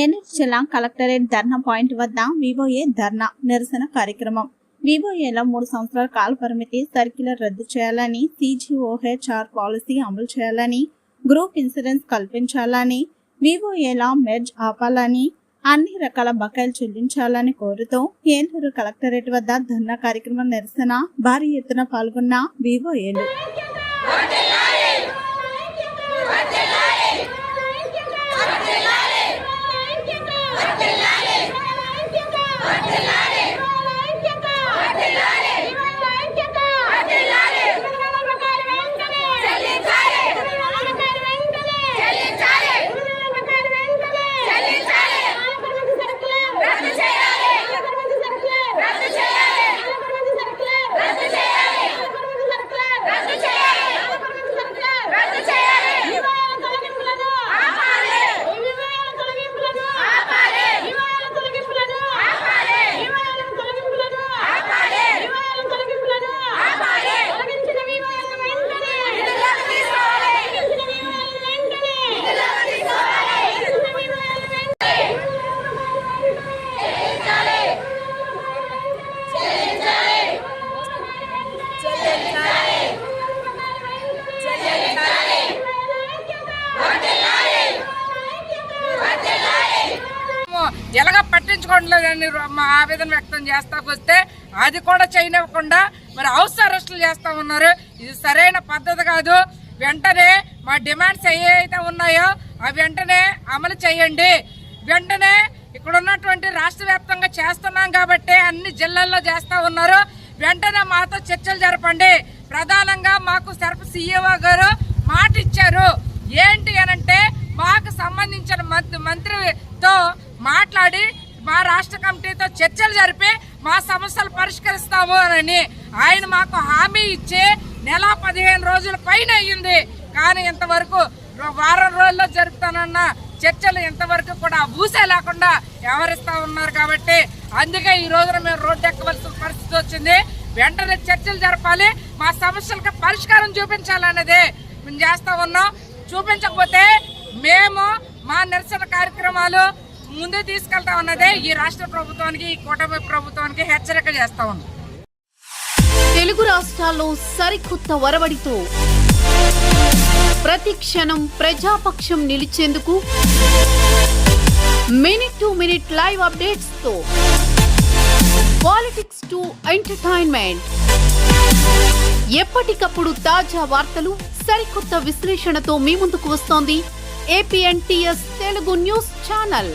ఏలూరు జిల్లా collectorate dharna point వద్ద VOA dharna నిరసన కార్యక్రమం. వివోఏలో మూడు సంవత్సరాల కాల పరిమితి సర్క్యులర్ రద్దు చేయాలని సిజిఓహెచ్ఆర్ పాలసీ అమలు చేయాలని గ్రూప్ ఇన్సూరెన్స్ కల్పించాలని వివోఏల మెర్జ్ ఆపాలని అన్ని రకాల బకాయిలు చెల్లించాలని కోరుతూ ఏలూరు కలెక్టరేట్ వద్ద ధర్నా కార్యక్రమం నిరసన భారీ ఎత్తున పాల్గొన్న వివోఏలు. పట్టించుకోవట్లేదని మా ఆవేదన వ్యక్తం చేస్తా వస్తే అది కూడా చేయనివ్వకుండా మరి హౌస్ అరెస్టులు చేస్తూ ఉన్నారు. ఇది సరైన పద్ధతి కాదు. వెంటనే మా డిమాండ్స్ ఏవైతే ఉన్నాయో అవి వెంటనే అమలు చేయండి. వెంటనే ఇక్కడ ఉన్నటువంటి రాష్ట్ర వ్యాప్తంగా చేస్తున్నాం కాబట్టి అన్ని జిల్లాల్లో చేస్తూ ఉన్నారు. వెంటనే మాతో చర్చలు జరపండి. ప్రధానంగా మాకు సరఫ సీఈఓ గారు మాట ఇచ్చారు ఏంటి అనంటే మాకు సంబంధించిన మంత్రి మంత్రితో మాట్లాడి మా రాష్ట్ర కమిటీతో చర్చలు జరిపి మా సమస్యలు పరిష్కరిస్తాము అని ఆయన మాకు హామీ ఇచ్చే నెల పదిహేను రోజుల పైన అయ్యింది. కానీ ఇంతవరకు వారం రోజుల్లో జరుపుతానన్న చర్చలు ఇంతవరకు కూడా ఊసే లేకుండా వ్యవహరిస్తా ఉన్నారు కాబట్టి అందుకే ఈ రోజున మేము రోడ్డు ఎక్కవలసిన పరిస్థితి వచ్చింది. వెంటనే చర్చలు జరపాలి. మా సమస్యలకు పరిష్కారం చూపించాలనేది మేము చేస్తా ఉన్నాం. చూపించకపోతే మేము మా నిరసన కార్యక్రమాలు ముందు తీసుకెళ్తా ఉన్నదే ఈ రాష్ట్ర ప్రభుత్వానికి ఈ కూటమి ప్రభుత్వానికి హెచ్చరిక చేస్తా ఉంది. తెలుగు రాష్ట్రాల్లో సరికొత్త వరవడితో ప్రతి క్షణం ప్రజాపక్షం నిలిచేందుకు మినిట్ టు మినిట్ లైవ్ అప్డేట్స్తో పాలిటిక్స్ టు ఎంటర్టైన్మెంట్. ఎప్పటికప్పుడు తాజా వార్తలు సరికొత్త విశ్లేషణతో మీ ముందుకు వస్తోంది. APNTS Telugu news channel.